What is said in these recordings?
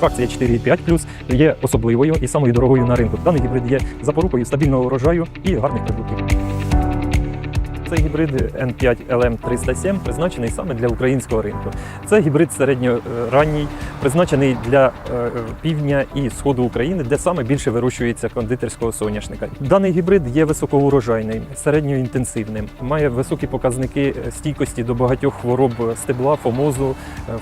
Фракція 4,5 є особливою і самою дорогою на ринку. Даний гібрид є запорукою стабільного урожаю і гарних прибутків. Цей гібрид N5 LM307 призначений саме для українського ринку. Це гібрид середньоранній, призначений для е, півдня і сходу України, де саме більше вирощується кондитерського соняшника. Даний гібрид є високоурожайним, середньоінтенсивним, має високі показники стійкості до багатьох хвороб стебла, фомозу,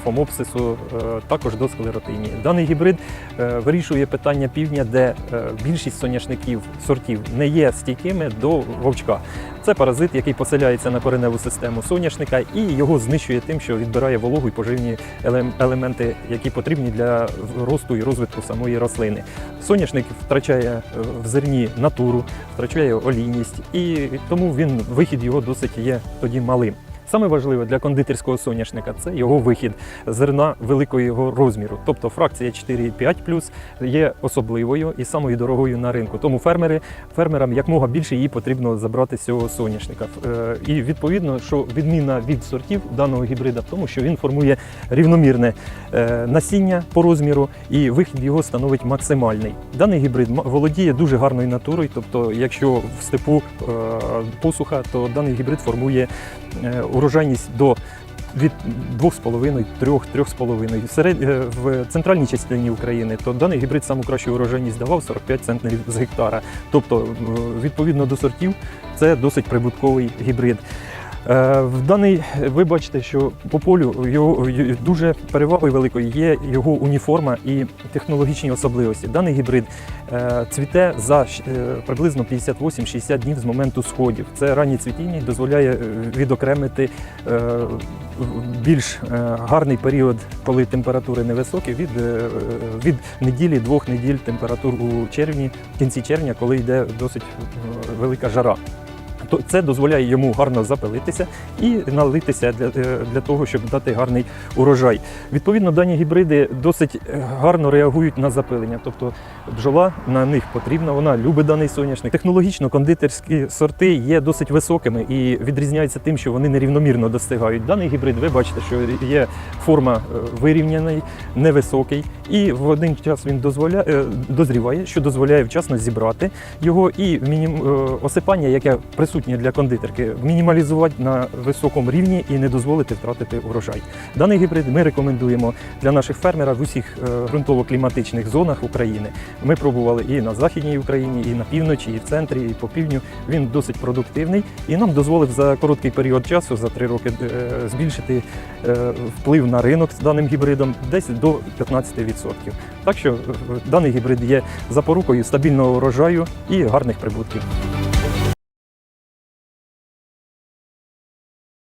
фомопсису, е, також до склеротинії. Даний гібрид е, вирішує питання півдня, де е, більшість соняшників сортів не є стійкими до вовчка. Це паразит, який поселяється на кореневу систему соняшника і його знищує тим, що відбирає вологу і поживні елем- елементи, які потрібні для росту і розвитку самої рослини. Соняшник втрачає е, в зерні натуру, втрачає олійність, і тому він вихід його досить є тоді малим. Саме важливе для кондитерського соняшника це його вихід зерна великого його розміру. Тобто фракція 4,5 є особливою і самою дорогою на ринку. Тому фермери, фермерам якмога більше її потрібно забрати з цього соняшника. Е, І відповідно, що відміна від сортів даного гібрида в тому, що він формує рівномірне е, насіння по розміру, і вихід його становить максимальний. Даний гібрид володіє дуже гарною натурою. Тобто, якщо в степу е, посуха, то даний гібрид формує урожайність до від 2,5 3-3,5. Серед, е, в центральній частині України то даний гібрид саму урожайність давав 45 центнерів з гектара. Тобто, е, відповідно до сортів, це досить прибутковий гібрид. Е, В даний ви бачите, що по полю його дуже перевагою великою є його уніформа і технологічні особливості. Даний гібрид е, цвіте за е, приблизно 58-60 днів з моменту сходів. Це раннє цвітіння дозволяє відокремити більш гарний період, коли температури невисокі, від, від неділі, двох неділь температур у червні, в кінці червня, коли йде досить велика жара. Це дозволяє йому гарно запилитися і налитися для, е, для того, щоб дати гарний урожай. Відповідно, дані гібриди досить е, гарно реагують на запилення. Тобто бджола на них потрібна, вона любить даний соняшник. Технологічно кондитерські сорти є досить високими і відрізняються тим, що вони нерівномірно достигають. Даний гібрид, ви бачите, що є форма е, вирівняний, невисокий, і в один час він дозволяє дозріває, що дозволяє вчасно зібрати його і мінім, осипання, яке присутнє для кондитерки, мінімалізувати на високому рівні і не дозволити втратити урожай. Даний гібрид ми рекомендуємо для наших фермерів в усіх е, ґрунтово-кліматичних зонах України. Ми пробували і на західній Україні, і на півночі, і в центрі, і по півдню. Він досить продуктивний і нам дозволив за короткий період часу, за три роки, е, збільшити е, вплив на ринок з даним гібридом десь до 15%. Так що даний гібрид є запорукою стабільного урожаю і гарних прибутків.